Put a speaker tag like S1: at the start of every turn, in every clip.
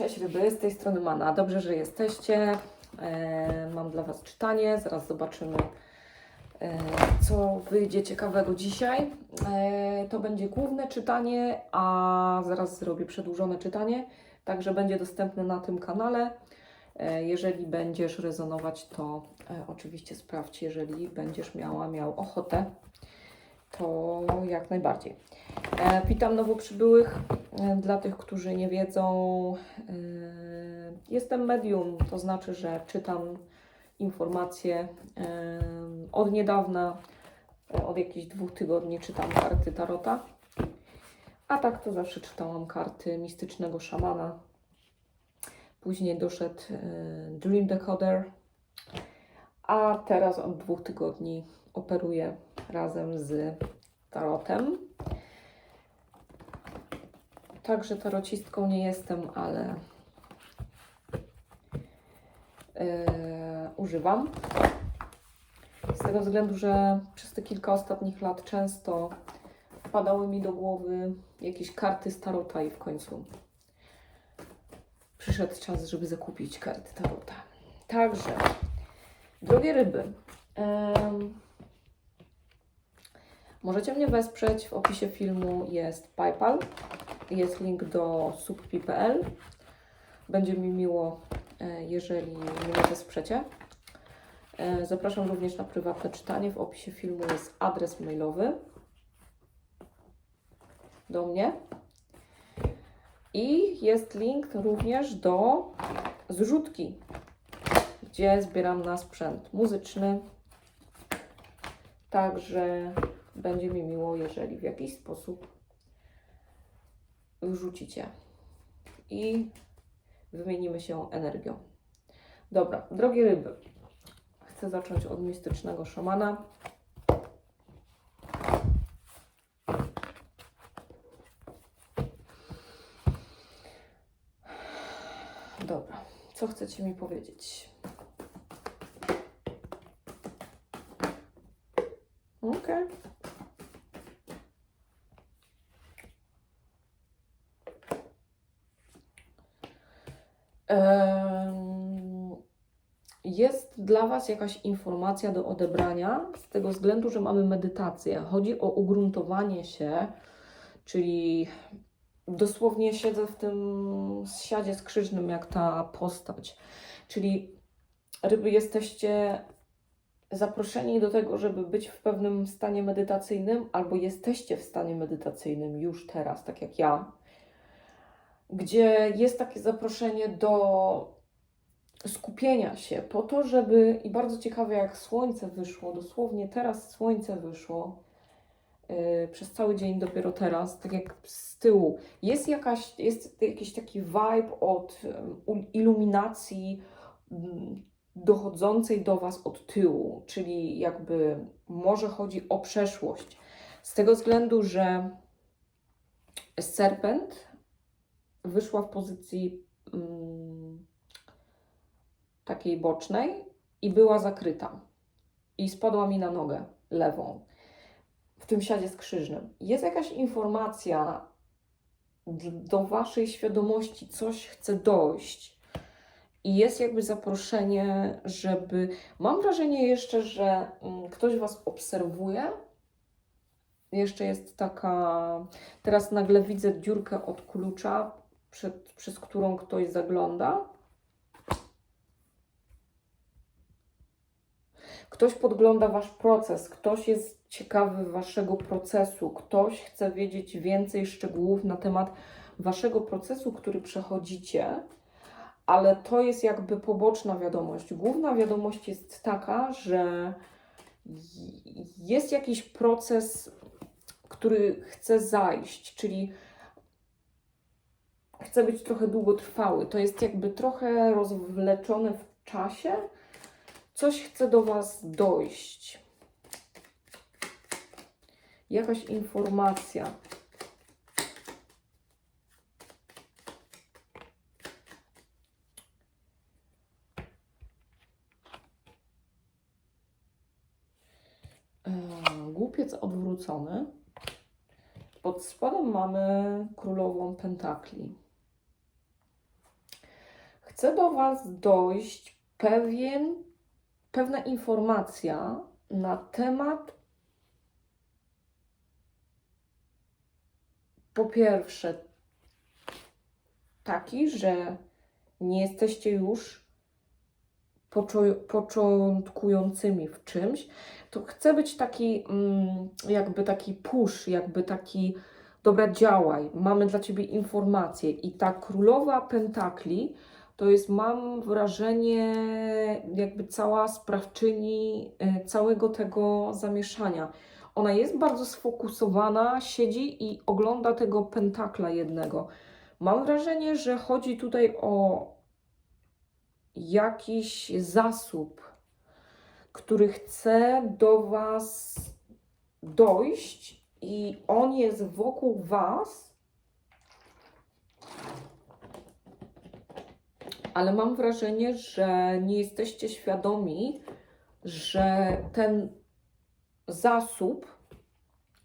S1: Cześć ryby, z tej strony Mana. Dobrze, że jesteście. E, mam dla Was czytanie. Zaraz zobaczymy, e, co wyjdzie ciekawego dzisiaj. E, to będzie główne czytanie, a zaraz zrobię przedłużone czytanie. Także będzie dostępne na tym kanale. Jeżeli będziesz rezonować, to oczywiście sprawdź, jeżeli będziesz miała, miał ochotę, to jak najbardziej. E, Witam nowo przybyłych. E, Dla tych, którzy nie wiedzą, e, jestem medium, to znaczy, że czytam informacje e, od niedawna, e, od jakichś dwóch tygodni czytam karty Tarota. A tak to zawsze czytałam karty mistycznego szamana. Później doszedł e, Dream Decoder, a teraz od dwóch tygodni operuję razem z tarotem. Także tarocistką nie jestem, ale e, używam. Z tego względu, że przez te kilka ostatnich lat często wpadały mi do głowy jakieś karty z tarota i w końcu przyszedł czas, żeby zakupić karty tarota. Także, drogie ryby, em, możecie mnie wesprzeć. W opisie filmu jest PayPal, jest link do subpi.pl. Będzie mi miło, e, jeżeli mnie wesprzecie. E, Zapraszam również na prywatne czytanie. W opisie filmu jest adres mailowy do mnie. I jest link również do zrzutki, gdzie zbieram na sprzęt muzyczny. Także będzie mi miło, jeżeli w jakiś sposób wrzucicie i wymienimy się energią. Dobra, drogie ryby, chcę zacząć od mistycznego szamana. Dobra, co chcecie mi powiedzieć? Okej. Em, Jest dla Was jakaś informacja do odebrania z tego względu, że mamy medytację. Chodzi o ugruntowanie się, czyli dosłownie siedzę w tym siadzie skrzyżnym jak ta postać. Czyli ryby jesteście zaproszeni do tego, żeby być w pewnym stanie medytacyjnym, albo jesteście w stanie medytacyjnym już teraz, tak jak ja, gdzie jest takie zaproszenie do skupienia się po to, żeby i bardzo ciekawe jak słońce wyszło, dosłownie teraz słońce wyszło yy, przez cały dzień dopiero teraz, tak jak z tyłu. Jest jakaś, jest jakiś taki vibe od um, iluminacji mm, dochodzącej do Was od tyłu, czyli jakby może chodzi o przeszłość. Z tego względu, że serpent wyszła w pozycji mm, takiej bocznej i była zakryta. I spadła mi na nogę lewą w tym siadzie skrzyżnym. Jest jakaś informacja do Waszej świadomości, coś chce dojść. I jest jakby zaproszenie, żeby. Mam wrażenie jeszcze, że mm, ktoś Was obserwuje. Jeszcze jest taka. Teraz nagle widzę dziurkę od klucza, przed, przez którą ktoś zagląda. Ktoś podgląda Wasz proces, ktoś jest ciekawy Waszego procesu, ktoś chce wiedzieć więcej szczegółów na temat Waszego procesu, który przechodzicie, ale to jest jakby poboczna wiadomość. Główna wiadomość jest taka, że jest jakiś proces, który chce zajść, czyli chce być trochę długotrwały. To jest jakby trochę rozwleczone w czasie. Coś chce do Was dojść. Jakaś informacja. Eee, Głupiec odwrócony. Pod spodem mamy królową pentakli. chce do Was dojść pewien, pewna informacja na temat po pierwsze taki, że nie jesteście już początkującymi w czymś, to chce być taki mm, jakby taki push, jakby taki dobra działaj, mamy dla Ciebie informacje i ta królowa pentakli to jest mam wrażenie jakby cała sprawczyni e, całego tego zamieszania. Ona jest bardzo sfokusowana, siedzi i ogląda tego pentakla jednego. Mam wrażenie, że chodzi tutaj o jakiś zasób, który chce do Was dojść i on jest wokół Was, ale mam wrażenie, że nie jesteście świadomi, że ten zasób,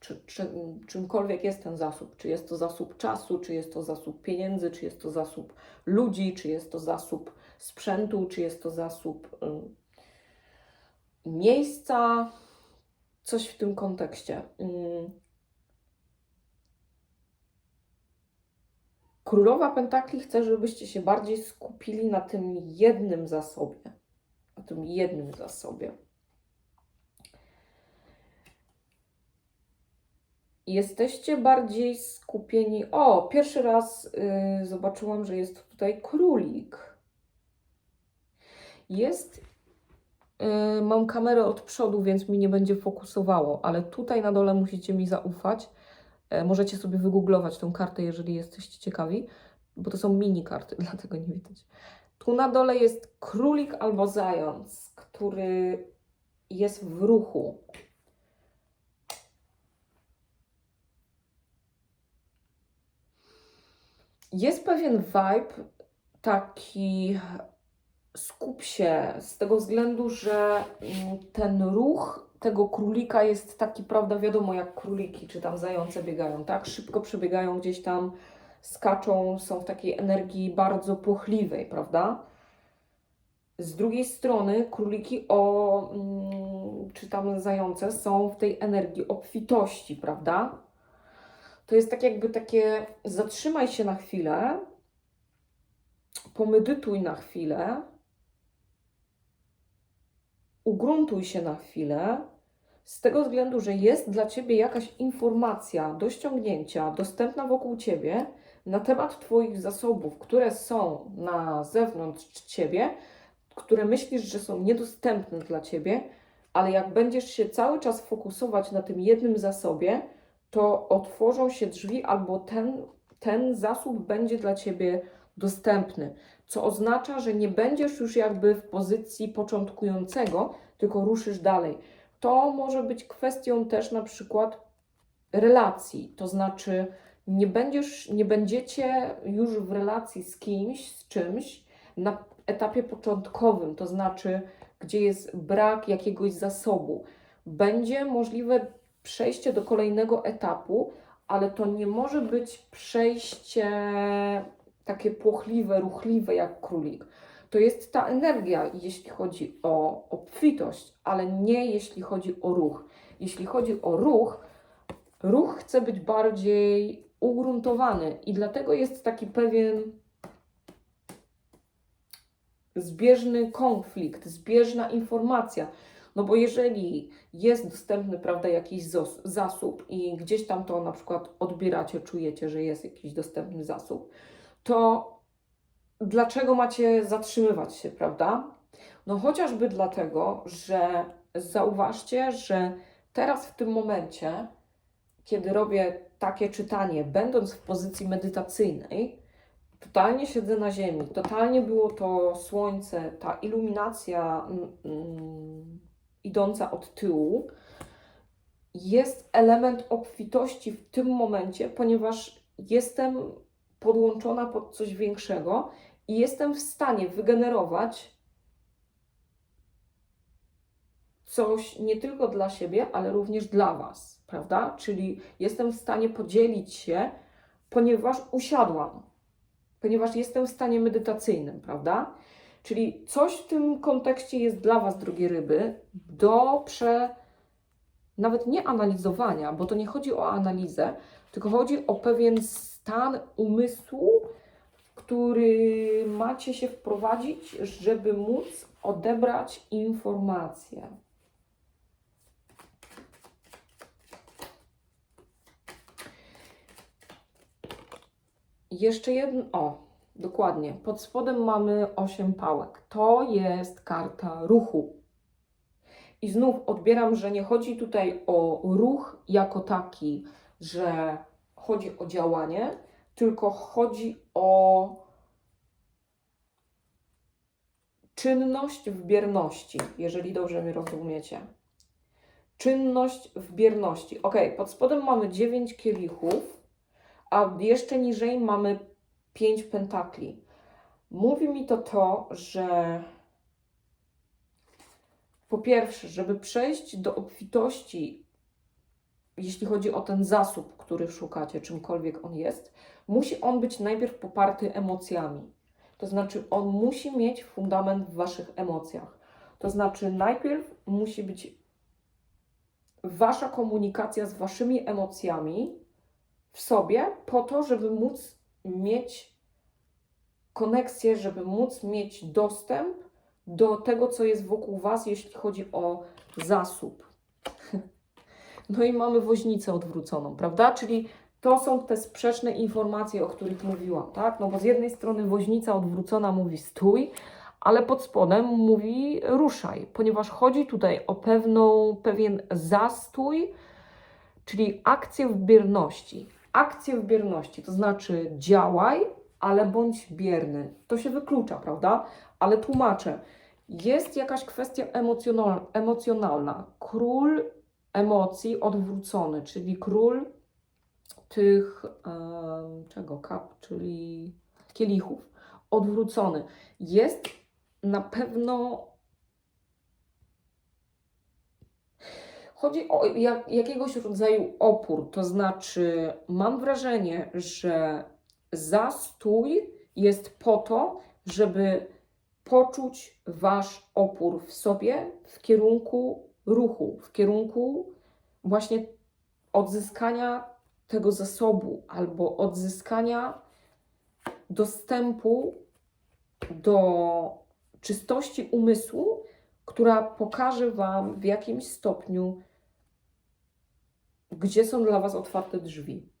S1: czy, czy, czymkolwiek jest ten zasób, czy jest to zasób czasu, czy jest to zasób pieniędzy, czy jest to zasób ludzi, czy jest to zasób sprzętu, czy jest to zasób y, miejsca, coś w tym kontekście. Mm. Królowa Pentakli chce, żebyście się bardziej skupili na tym jednym zasobie. Na tym jednym zasobie. Jesteście bardziej skupieni. O, pierwszy raz y, zobaczyłam, że jest tutaj królik. Jest. y, mam kamerę od przodu, więc mi nie będzie fokusowało, ale tutaj na dole musicie mi zaufać. E, możecie sobie wygooglować tą kartę, jeżeli jesteście ciekawi, bo to są mini karty, dlatego nie widać. Tu na dole jest królik albo zając, który jest w ruchu. Jest pewien vibe taki skup się z tego względu, że mm, ten ruch tego królika jest taki, prawda, wiadomo jak króliki czy tam zające biegają, tak? Szybko przebiegają gdzieś tam, skaczą, są w takiej energii bardzo płochliwej, prawda? Z drugiej strony króliki o, mm, czy tam zające są w tej energii obfitości, prawda? To jest tak jakby takie zatrzymaj się na chwilę, pomedytuj na chwilę, ugruntuj się na chwilę, z tego względu, że jest dla Ciebie jakaś informacja do ściągnięcia, dostępna wokół Ciebie na temat Twoich zasobów, które są na zewnątrz Ciebie, które myślisz, że są niedostępne dla Ciebie, ale jak będziesz się cały czas fokusować na tym jednym zasobie, to otworzą się drzwi albo ten, ten zasób będzie dla Ciebie dostępny, co oznacza, że nie będziesz już jakby w pozycji początkującego, tylko ruszysz dalej. To może być kwestią też na przykład relacji, to znaczy nie będziesz, nie będziecie już w relacji z kimś, z czymś na etapie początkowym, to znaczy gdzie jest brak jakiegoś zasobu. Będzie możliwe przejście do kolejnego etapu, ale to nie może być przejście takie płochliwe, ruchliwe jak królik. To jest ta energia, jeśli chodzi o obfitość, ale nie jeśli chodzi o ruch. Jeśli chodzi o ruch, ruch chce być bardziej ugruntowany i dlatego jest taki pewien zbieżny konflikt, zbieżna informacja. No bo jeżeli jest dostępny, prawda, jakiś zasób i gdzieś tam to na przykład odbieracie, czujecie, że jest jakiś dostępny zasób, to dlaczego macie zatrzymywać się, prawda? No chociażby dlatego, że zauważcie, że teraz w tym momencie, kiedy robię takie czytanie, będąc w pozycji medytacyjnej, totalnie siedzę na ziemi, totalnie było to słońce, ta iluminacja mm, mm, idąca od tyłu, jest element obfitości w tym momencie, ponieważ jestem podłączona pod coś większego i jestem w stanie wygenerować coś nie tylko dla siebie, ale również dla Was, prawda? Czyli jestem w stanie podzielić się, ponieważ usiadłam, ponieważ jestem w stanie medytacyjnym, prawda? Czyli coś w tym kontekście jest dla Was, drogie ryby, do prze... nawet nie analizowania, bo to nie chodzi o analizę, tylko chodzi o pewien stan umysłu, który macie się wprowadzić, żeby móc odebrać informacje. Jeszcze jedno, o, dokładnie. Pod spodem mamy 8 pałek. To jest karta ruchu. I znów odbieram, że nie chodzi tutaj o ruch jako taki, że chodzi o działanie, tylko chodzi o czynność w bierności, jeżeli dobrze mnie rozumiecie. Czynność w bierności. Ok, pod spodem mamy 9 kielichów, a jeszcze niżej mamy 5 pentakli. Mówi mi to to, że po pierwsze, żeby przejść do obfitości, jeśli chodzi o ten zasób, który szukacie, czymkolwiek on jest, musi on być najpierw poparty emocjami. To znaczy, on musi mieć fundament w waszych emocjach. To znaczy, najpierw musi być wasza komunikacja z waszymi emocjami w sobie, po to, żeby móc mieć koneksję, żeby móc mieć dostęp do tego, co jest wokół Was, jeśli chodzi o zasób. No i mamy woźnicę odwróconą, prawda? Czyli to są te sprzeczne informacje, o których mówiłam, tak? No bo z jednej strony woźnica odwrócona mówi stój, ale pod spodem mówi ruszaj, ponieważ chodzi tutaj o pewną, pewien zastój, czyli akcję w bierności. Akcję w bierności, to znaczy działaj, ale bądź bierny. To się wyklucza, prawda? Ale tłumaczę. Jest jakaś kwestia emocjonal, emocjonalna. Król emocji odwrócony, czyli król tych czego kap, czyli kielichów odwrócony. Jest na pewno chodzi o jak, jakiegoś rodzaju opór, to znaczy mam wrażenie, że zastój jest po to, żeby poczuć wasz opór w sobie w kierunku ruchu, w kierunku właśnie odzyskania tego zasobu albo odzyskania dostępu do czystości umysłu, która pokaże Wam w jakimś stopniu, gdzie są dla Was otwarte drzwi.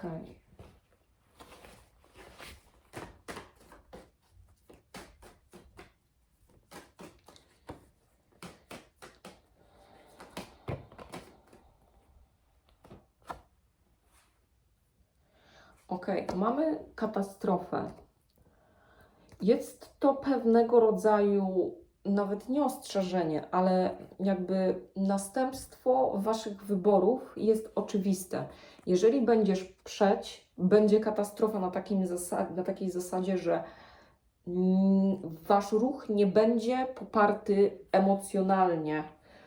S1: Okej. Okej, mamy katastrofę. Jest to pewnego rodzaju, nawet nie ostrzeżenie, ale jakby następstwo Waszych wyborów jest oczywiste. Jeżeli będziesz przeć, będzie katastrofa na, takim zasad, na takiej zasadzie, że mm, Wasz ruch nie będzie poparty emocjonalnie.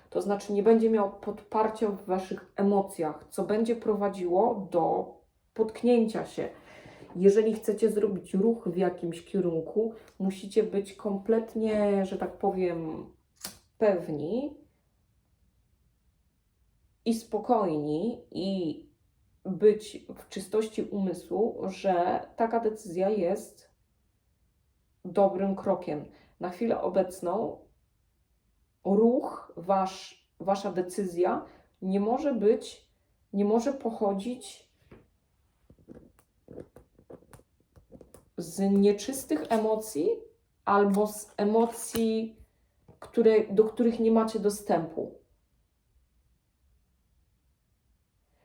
S1: To znaczy nie będzie miał podparcia w Waszych emocjach, co będzie prowadziło do potknięcia się. Jeżeli chcecie zrobić ruch w jakimś kierunku, musicie być kompletnie, że tak powiem, pewni i spokojni i być w czystości umysłu, że taka decyzja jest dobrym krokiem. Na chwilę obecną ruch, wasz, wasza decyzja nie może być, nie może pochodzić z nieczystych emocji albo z emocji, które, do których nie macie dostępu.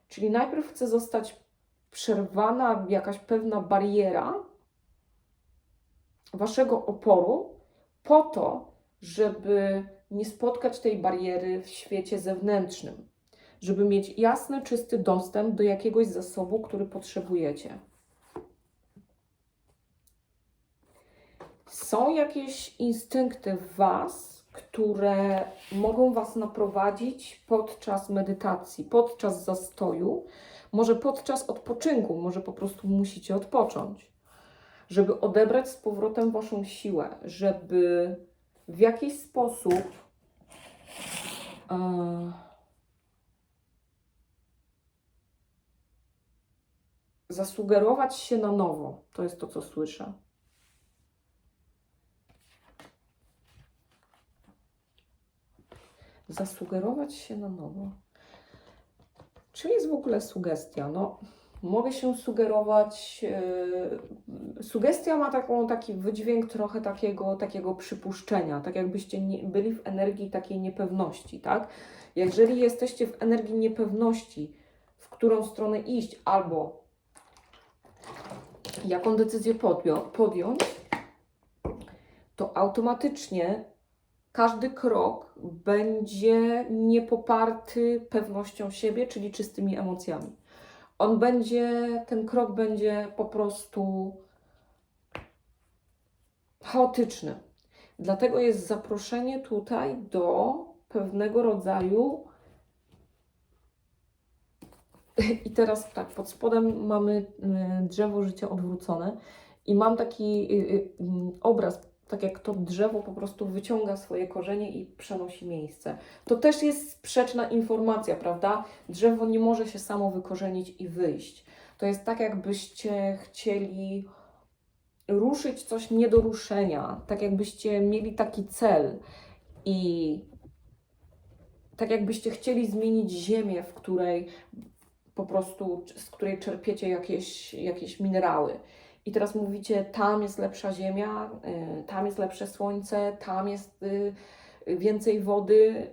S1: Czyli najpierw chce zostać przerwana jakaś pewna bariera waszego oporu, po to, żeby nie spotkać tej bariery w świecie zewnętrznym, żeby mieć jasny, czysty dostęp do jakiegoś zasobu, który potrzebujecie. Są jakieś instynkty w Was, które mogą Was naprowadzić podczas medytacji, podczas zastoju, może podczas odpoczynku, może po prostu musicie odpocząć, żeby odebrać z powrotem Waszą siłę, żeby w jakiś sposób e, zasugerować się na nowo. To jest to, co słyszę. Zasugerować się na nowo. Czym jest w ogóle sugestia? No, mogę się sugerować. Yy, sugestia ma taką, taki wydźwięk trochę takiego, takiego przypuszczenia, tak jakbyście nie, byli w energii takiej niepewności, tak? Jeżeli jesteście w energii niepewności, w którą stronę iść, albo jaką decyzję podją- podjąć, to automatycznie każdy krok będzie niepoparty pewnością siebie, czyli czystymi emocjami. On będzie, ten krok będzie po prostu chaotyczny. Dlatego jest zaproszenie tutaj do pewnego rodzaju. I teraz tak, pod spodem mamy y, drzewo życia odwrócone i mam taki y, y, obraz, tak jak to drzewo po prostu wyciąga swoje korzenie i przenosi miejsce. To też jest sprzeczna informacja, prawda? Drzewo nie może się samo wykorzenić i wyjść. To jest tak, jakbyście chcieli ruszyć coś nie do ruszenia, tak jakbyście mieli taki cel i tak jakbyście chcieli zmienić ziemię, w której po prostu, z której czerpiecie jakieś, jakieś minerały. I teraz mówicie, tam jest lepsza ziemia, y, tam jest lepsze słońce, tam jest y, więcej wody,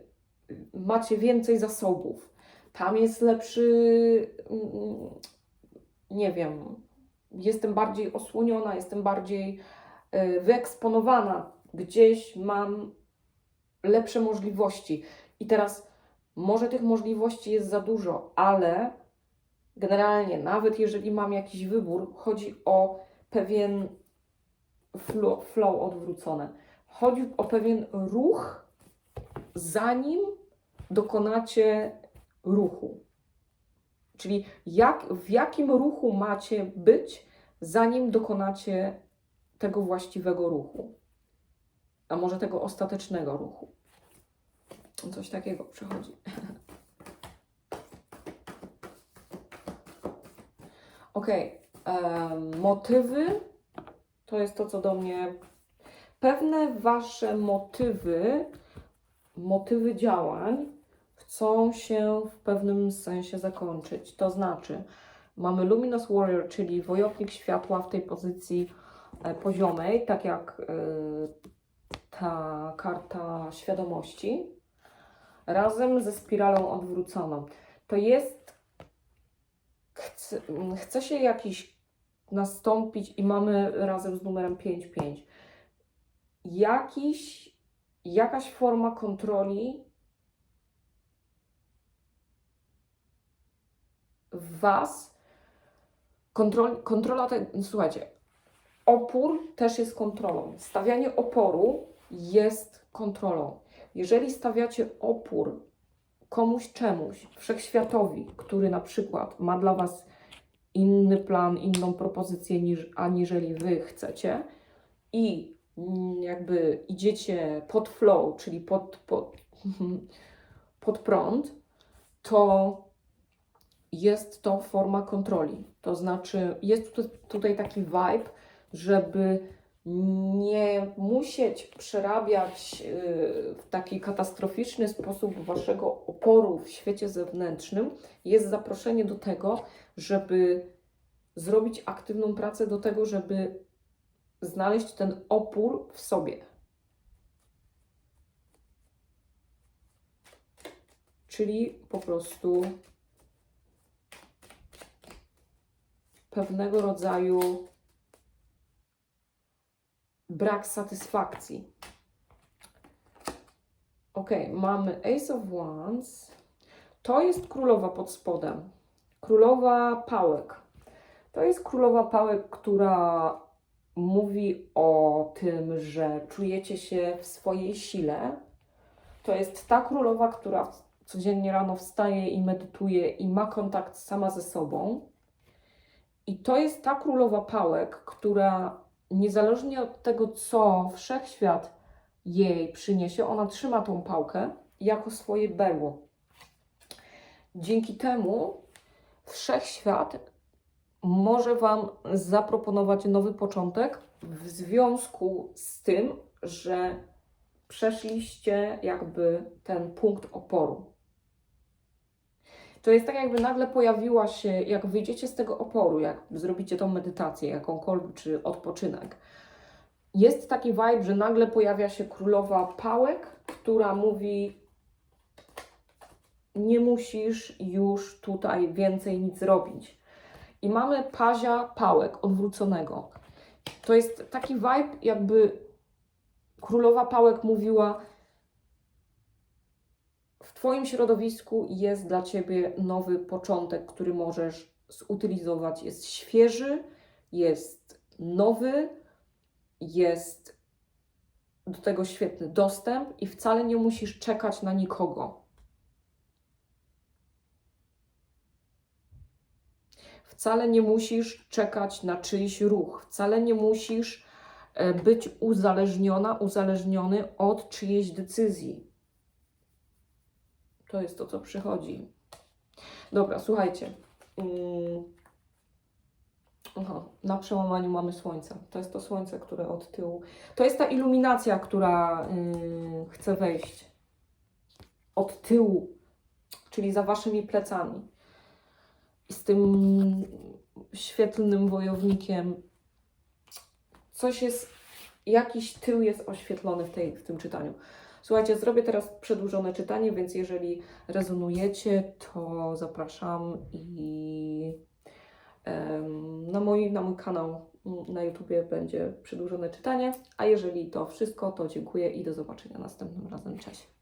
S1: macie więcej zasobów, tam jest lepszy, mm, nie wiem, jestem bardziej osłoniona, jestem bardziej y, wyeksponowana, gdzieś mam lepsze możliwości. I teraz może tych możliwości jest za dużo, ale generalnie, nawet jeżeli mam jakiś wybór, chodzi o pewien flow, flow odwrócony. Chodzi o pewien ruch, zanim dokonacie ruchu. Czyli jak, w jakim ruchu macie być, zanim dokonacie tego właściwego ruchu. A może tego ostatecznego ruchu. Coś takiego przychodzi. Ok, motywy to jest to, co do mnie. Pewne wasze motywy, motywy działań chcą się w pewnym sensie zakończyć. To znaczy, mamy Luminous Warrior, czyli wojownik światła w tej pozycji e, poziomej, tak jak e, ta karta świadomości, razem ze spiralą odwróconą. To jest chce, chce się jakiś nastąpić i mamy razem z numerem 5-5 jakiś, jakaś forma kontroli w Was. Kontrol, kontrola, te, słuchajcie, opór też jest kontrolą. Stawianie oporu jest kontrolą. Jeżeli stawiacie opór komuś czemuś, wszechświatowi, który na przykład ma dla Was inny plan, inną propozycję niż aniżeli Wy chcecie i mm, jakby idziecie pod flow, czyli pod, pod, pod prąd, to jest to forma kontroli. To znaczy, jest tutaj taki vibe, żeby nie musieć przerabiać y, w taki katastroficzny sposób waszego oporu w świecie zewnętrznym, jest zaproszenie do tego, żeby zrobić aktywną pracę do tego, żeby znaleźć ten opór w sobie. Czyli po prostu pewnego rodzaju brak satysfakcji. Ok, mamy Ace of Wands. To jest królowa pod spodem. Królowa pałek. To jest królowa pałek, która mówi o tym, że czujecie się w swojej sile. To jest ta królowa, która codziennie rano wstaje i medytuje i ma kontakt sama ze sobą. I to jest ta królowa pałek, która niezależnie od tego, co wszechświat jej przyniesie, ona trzyma tą pałkę jako swoje berło. Dzięki temu wszechświat może Wam zaproponować nowy początek w związku z tym, że przeszliście jakby ten punkt oporu. To jest tak, jakby nagle pojawiła się, jak wyjdziecie z tego oporu, jak zrobicie tą medytację, jakąkolwiek, czy odpoczynek. Jest taki vibe, że nagle pojawia się królowa pałek, która mówi: Nie musisz już tutaj więcej nic robić. I mamy pazia pałek odwróconego. To jest taki vibe, jakby królowa pałek mówiła: W Twoim środowisku jest dla Ciebie nowy początek, który możesz zutylizować. Jest świeży, jest nowy, jest do tego świetny dostęp i wcale nie musisz czekać na nikogo. Wcale nie musisz czekać na czyjś ruch, wcale nie musisz e, być uzależniona, uzależniony od czyjejś decyzji. To jest to, co przychodzi. Dobra, słuchajcie. Mm. Aha, na przełamaniu mamy słońce. To jest to słońce, które od tyłu. To jest ta iluminacja, która yy, chce wejść od tyłu, czyli za waszymi plecami. Z tym świetlnym wojownikiem coś jest, jakiś tył jest oświetlony w, tej, w tym czytaniu. Słuchajcie, zrobię teraz przedłużone czytanie, więc jeżeli rezonujecie, to zapraszam i na mój, na mój kanał na YouTubie będzie przedłużone czytanie. A jeżeli to wszystko, to dziękuję i do zobaczenia następnym razem. Cześć.